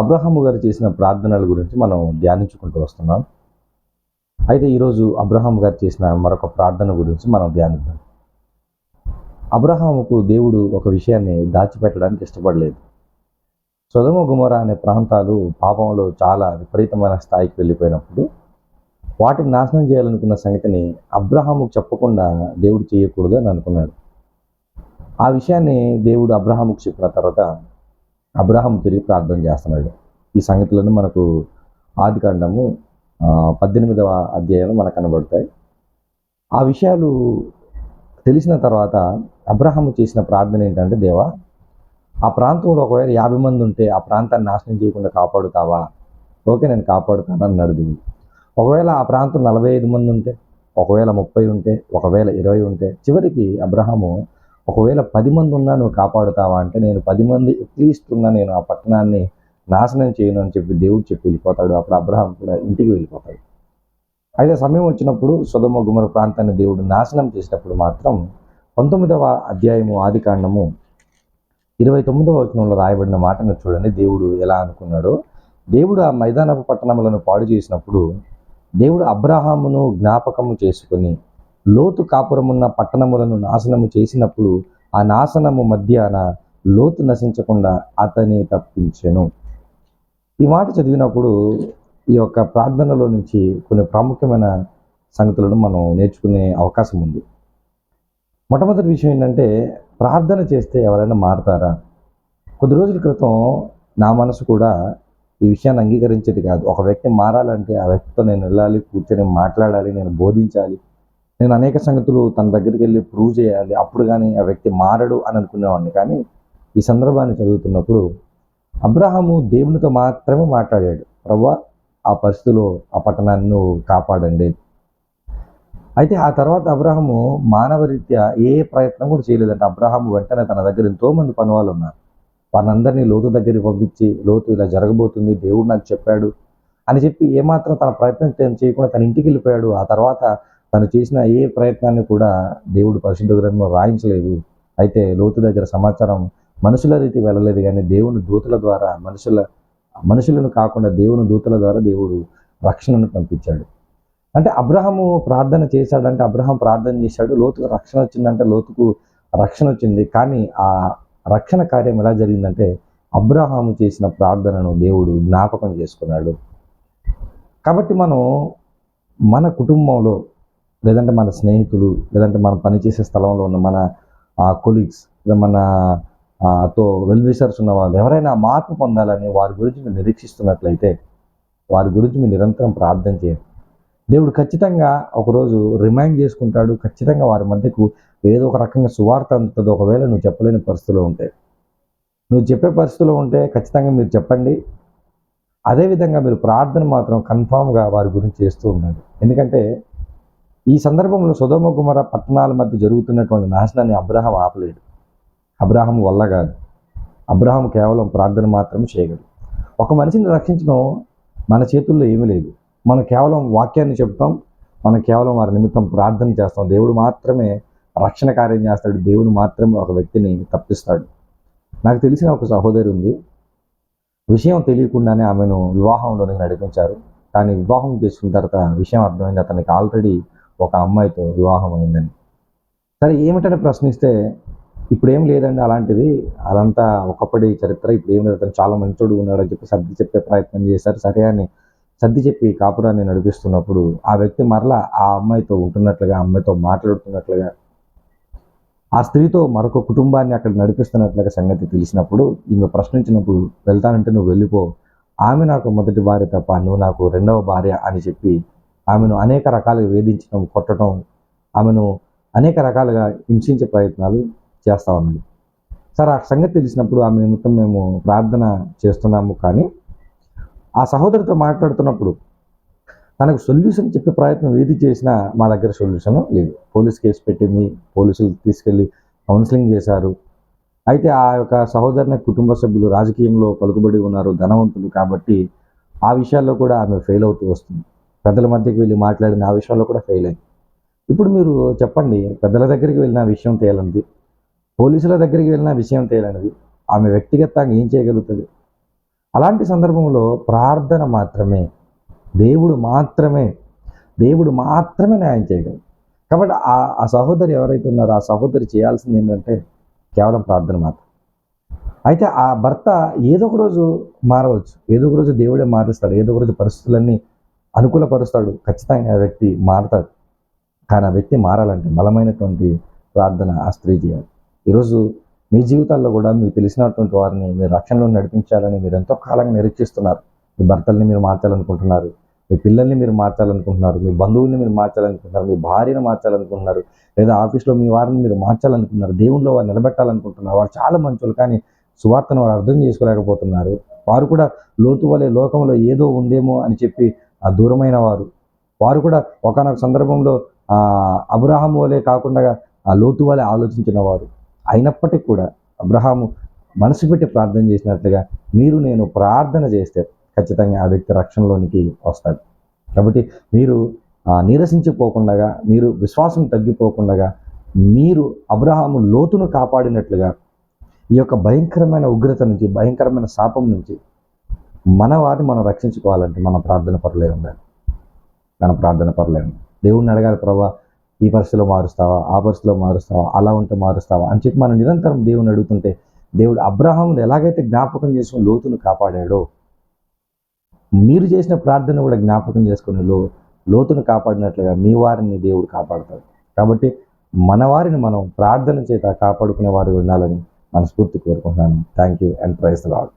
అబ్రహాము గారు చేసిన ప్రార్థనల గురించి మనం ధ్యానించుకుంటూ వస్తున్నాం. అయితే ఈరోజు అబ్రహాం గారు చేసిన మరొక ప్రార్థన గురించి మనం ధ్యానిద్దాం. అబ్రహాముకు దేవుడు ఒక విషయాన్ని దాచిపెట్టడానికి ఇష్టపడలేదు. సొదమ గుమర అనే ప్రాంతాలు పాపంలో చాలా విపరీతమైన స్థాయికి వెళ్ళిపోయినప్పుడు వాటిని నాశనం చేయాలనుకున్న సంగతిని అబ్రహాముకు చెప్పకుండా దేవుడు చేయకూడదు అని అనుకున్నాడు. ఆ విషయాన్ని దేవుడు అబ్రహాముకు చెప్పిన తర్వాత అబ్రహాం తిరిగి ప్రార్థన చేస్తున్నాడు. ఈ సంగతులను మనకు ఆది కాండము పద్దెనిమిదవ అధ్యాయంలో మనకు కనబడతాయి. ఆ విషయాలు తెలిసిన తర్వాత అబ్రహం చేసిన ప్రార్థన ఏంటంటే దేవా ఆ ప్రాంతంలో ఒకవేళ యాభై మంది ఉంటే ఆ ప్రాంతాన్ని నాశనం చేయకుండా కాపాడుతావా? ఓకే నేను కాపాడుతాను అన్నాడు దేవుడు. ఒకవేళ ఆ ప్రాంతం నలభై ఐదు మంది ఉంటే ఒకవేళ ముప్పై ఉంటే ఒకవేళ ఇరవై ఉంటే చివరికి అబ్రహాము ఒకవేళ పది మంది ఉన్నా నువ్వు కాపాడుతావా అంటే నేను పది మంది అట్లీస్ట్ ఉన్నా నేను ఆ పట్టణాన్ని నాశనం చేయను అని చెప్పి దేవుడు చెప్పి వెళ్ళిపోతాడు. అప్పుడు అబ్రహాం కూడా ఇంటికి వెళ్ళిపోతాడు. అయితే సమయం వచ్చినప్పుడు సుధమ గుమర ప్రాంతాన్ని దేవుడు నాశనం చేసినప్పుడు మాత్రం పంతొమ్మిదవ అధ్యాయము ఆది కాండము ఇరవై తొమ్మిదవ వచనంలో రాయబడిన మాటను చూడండి. దేవుడు ఎలా అనుకున్నాడో? దేవుడు ఆ మైదానపు పట్టణములను పాడు చేసినప్పుడు దేవుడు అబ్రహామును జ్ఞాపకము చేసుకొని లోతు కాపురమున్న పట్టణములను నాశనము చేసినప్పుడు ఆ నాశనము మధ్యాన లోతు నశించకుండా అతనే తప్పించెను. ఈ మాట చదివినప్పుడు ఈ యొక్క ప్రార్థనలో నుంచి కొన్ని ప్రాముఖ్యమైన సంగతులను మనం నేర్చుకునే అవకాశం ఉంది. మొట్టమొదటి విషయం ఏంటంటే ప్రార్థన చేస్తే ఎవరైనా మారతారా? కొద్ది రోజుల క్రితం నా మనసు కూడా ఈ విషయాన్ని అంగీకరించేది కాదు. ఒక వ్యక్తి మారాలంటే ఆ వ్యక్తితో నేను వెళ్ళాలి కూర్చొని మాట్లాడాలి నేను బోధించాలి నేను అనేక సంగతులు తన దగ్గరికి వెళ్ళి ప్రూవ్ చేయాలి. అప్పుడు కానీ ఆ వ్యక్తి మారడు అని అనుకునేవాడిని. కానీ ఈ సందర్భాన్ని చదువుతున్నప్పుడు అబ్రహాము దేవునితో మాత్రమే మాట్లాడాడు. ప్రభా ఆ పరిస్థితిలో ఆ పట్టణాన్ని నువ్వు కాపాడండి. అయితే ఆ తర్వాత అబ్రహము మానవరీత్యా ఏ ప్రయత్నం కూడా చేయలేదంటే. అబ్రహాము వెంటనే తన దగ్గర ఎంతో మంది పనివాళ్ళు ఉన్నారు. వాళ్ళందరినీ లోతు దగ్గరికి పంపించి లోతు ఇలా జరగబోతుంది దేవుడు నాకు చెప్పాడు అని చెప్పి ఏమాత్రం తన ప్రయత్నం చేయకుండా తన ఇంటికి వెళ్ళిపోయాడు. ఆ తర్వాత తను చేసిన ఏ ప్రయత్నాన్ని కూడా దేవుడు పరిశుద్ధ గ్రంథంలో రాయించలేదు. అయితే లోతు దగ్గర సమాచారం మనుషుల రీతి వెళ్ళలేదు కానీ దేవుని దూతల ద్వారా మనుషుల మనుషులను కాకుండా దేవుని దూతల ద్వారా దేవుడు రక్షణను పంపించాడు. అంటే అబ్రహము ప్రార్థన చేశాడంటే అబ్రహం ప్రార్థన చేశాడు లోతుకు రక్షణ వచ్చిందంటే లోతుకు రక్షణ వచ్చింది. కానీ ఆ రక్షణ కార్యం ఎలా జరిగిందంటే అబ్రహాము చేసిన ప్రార్థనను దేవుడు జ్ఞాపకం చేసుకున్నాడు. కాబట్టి మనం మన కుటుంబంలో లేదంటే మన స్నేహితులు లేదంటే మనం పనిచేసే స్థలంలో ఉన్న మన కొలీగ్స్ మన తో వెల్ విషర్స్ ఉన్న వాళ్ళు ఎవరైనా మార్పు పొందాలని వారి గురించి మీరు నిరీక్షిస్తున్నట్లయితే వారి గురించి మీరు నిరంతరం ప్రార్థన చేయండి. దేవుడు ఖచ్చితంగా ఒకరోజు రిమైండ్ చేసుకుంటాడు. ఖచ్చితంగా వారి మధ్యకు ఏదో ఒక రకంగా సువార్త అందుతుంది. ఒకవేళ నువ్వు చెప్పలేని పరిస్థితిలో ఉంటే. నువ్వు చెప్పే పరిస్థితిలో ఉంటే ఖచ్చితంగా మీరు చెప్పండి. అదేవిధంగా మీరు ప్రార్థన మాత్రం కన్ఫామ్గా వారి గురించి చేస్తూ ఉండండి. ఎందుకంటే ఈ సందర్భంలో సుధమ కుమార పట్టణాల మధ్య జరుగుతున్నటువంటి నాశనాన్ని అబ్రహం ఆపలేడు. అబ్రహం వల్ల కాదు. అబ్రహం కేవలం ప్రార్థన మాత్రం చేయగలడు. ఒక మనిషిని రక్షించడం మన చేతుల్లో ఏమీ లేదు. మనం కేవలం వాక్యాన్ని చెప్తాం. మనం కేవలం వారి నిమిత్తం ప్రార్థన చేస్తాం. దేవుడు మాత్రమే రక్షణ కార్యం చేస్తాడు. దేవుడు మాత్రమే ఒక వ్యక్తిని తప్పిస్తాడు. నాకు తెలిసిన ఒక సహోదరి ఉంది. విషయం తెలియకుండానే ఆమెను వివాహంలోనికి నడిపించారు. కానీ వివాహం చేసుకున్న తర్వాత విషయం అర్థమైంది. అతనికి ఆల్రెడీ ఒక అమ్మాయితో వివాహం అయిందని సరే ఏమిటని ప్రశ్నిస్తే ఇప్పుడు ఏం లేదండి అలాంటిది. అదంతా ఒకప్పటి చరిత్ర ఇప్పుడు ఏం లేదు. అతను చాలా మంచోడు ఉన్నాడు అని చెప్పి సర్ది చెప్పే ప్రయత్నం చేశారు. సరే అని సర్ది చెప్పి కాపురాన్ని నడిపిస్తున్నప్పుడు ఆ వ్యక్తి మరలా ఆ అమ్మాయితో ఉంటున్నట్లుగా ఆ అమ్మాయితో మాట్లాడుతున్నట్లుగా ఆ స్త్రీతో మరొక కుటుంబాన్ని అక్కడ నడిపిస్తున్నట్లుగా సంగతి తెలిసినప్పుడు ఈమె ప్రశ్నించినప్పుడు వెళ్తానంటే నువ్వు వెళ్ళిపో. ఆమె నాకు మొదటి భార్య తప్ప నువ్వు నాకు రెండవ భార్య అని చెప్పి ఆమెను అనేక రకాలుగా వేధించడం కొట్టడం ఆమెను అనేక రకాలుగా హింసించే ప్రయత్నాలు చేస్తా ఉన్నాడు. సార్ ఆ సంగతి తెలిసినప్పుడు ఆమె నిమిత్తం మేము ప్రార్థన చేస్తున్నాము కానీ ఆ సహోదరితో మాట్లాడుతున్నప్పుడు తనకు సొల్యూషన్ చెప్పే ప్రయత్నం ఏది చేసినా మా దగ్గర సొల్యూషన్ లేదు. పోలీస్ కేసు పెట్టింది పోలీసులు తీసుకెళ్ళి కౌన్సిలింగ్ చేశారు. అయితే ఆ యొక్క సహోదరుని కుటుంబ సభ్యులు రాజకీయంలో పలుకుబడి ఉన్నారు ధనవంతులు కాబట్టి ఆ విషయాల్లో కూడా ఆమె ఫెయిల్ అవుతూ వస్తుంది. పెద్దల మధ్యకి వెళ్ళి మాట్లాడిన ఆ విషయంలో కూడా ఫెయిల్ అయింది ఇప్పుడు మీరు చెప్పండి పెద్దల దగ్గరికి వెళ్ళిన విషయం తేలనిది పోలీసుల దగ్గరికి వెళ్ళిన విషయం తేలనిది ఆమె వ్యక్తిగతంగా ఏం చేయగలుగుతుంది? అలాంటి సందర్భంలో ప్రార్థన మాత్రమే దేవుడు మాత్రమే దేవుడు మాత్రమే న్యాయం చేయగలడు. కాబట్టి ఆ ఆ సహోదరి ఎవరైతే ఉన్నారో ఆ సహోదరి చేయాల్సింది ఏంటంటే కేవలం ప్రార్థన మాత్రం అయితే ఆ భర్త ఏదో ఒక రోజు మారవచ్చు ఏదో ఒక రోజు దేవుడే మారుస్తాడు ఏదో ఒక రోజు పరిస్థితులన్నీ అనుకూలపరుస్తాడు. ఖచ్చితంగా ఆ వ్యక్తి మారతాడు. కానీ ఆ వ్యక్తి మారాలంటే బలమైనటువంటి ప్రార్థన ఆ స్త్రీ చేయాలి. ఈరోజు మీ జీవితాల్లో కూడా మీకు తెలిసినటువంటి వారిని మీరు రక్షణలో నడిపించాలని మీరు ఎంతో కాలంగా నిరీక్షిస్తున్నారు. మీ భర్తల్ని మీరు మార్చాలనుకుంటున్నారు. మీ పిల్లల్ని మీరు మార్చాలనుకుంటున్నారు. మీ బంధువుల్ని మీరు మార్చాలనుకుంటున్నారు. మీ భార్యను మార్చాలనుకుంటున్నారు. లేదా ఆఫీస్లో మీ వారిని మీరు మార్చాలనుకుంటున్నారు. దేవుల్లో వారు నిలబెట్టాలనుకుంటున్నారు. వారు చాలా మంచోళ్ళు కానీ సువార్తను వారు అర్థం చేసుకోలేకపోతున్నారు. వారు కూడా లోతు వలె లోకంలో ఏదో ఉందేమో అని చెప్పి దూరమైన వారు. వారు కూడా ఒకనొక సందర్భంలో ఆ అబ్రహాము వలె కాకుండా ఆ లోతు వలె ఆలోచించిన వారు. అయినప్పటికీ కూడా అబ్రహాము మనసు పెట్టి ప్రార్థన చేసినట్లుగా మీరు నేను ప్రార్థన చేస్తే ఖచ్చితంగా ఆ వ్యక్తి రక్షణలోనికి వస్తాడు. కాబట్టి మీరు నీరసించిపోకుండా మీరు విశ్వాసం తగ్గిపోకుండా మీరు అబ్రహాము లోతును కాపాడినట్లుగా ఈ యొక్క భయంకరమైన ఉగ్రత నుంచి భయంకరమైన శాపం నుంచి మన వారిని మనం రక్షించుకోవాలంటే మన ప్రార్థన పరులే ఉండాలి. మన ప్రార్థన పరులే ఉండాలి. దేవుణ్ణి అడగాలి ప్రభా ఈ పరిస్థితిలో మారుస్తావా? ఆ పరిస్థితిలో మారుస్తావా? అలా ఉంటే మారుస్తావా? అని చెప్పి మనం నిరంతరం దేవుని అడుగుతుంటే దేవుడు అబ్రహామును ఎలాగైతే జ్ఞాపకం చేసుకుని లోతును కాపాడాడో మీరు చేసిన ప్రార్థన కూడా జ్ఞాపకం చేసుకుని లో లోతును కాపాడినట్లుగా మీ వారిని దేవుడు కాపాడతాడు. కాబట్టి మన వారిని మనం ప్రార్థన చేత కాపాడుకునే వారు ఉండాలని మనస్ఫూర్తి కోరుకుంటున్నాను. Thank you and praise Lord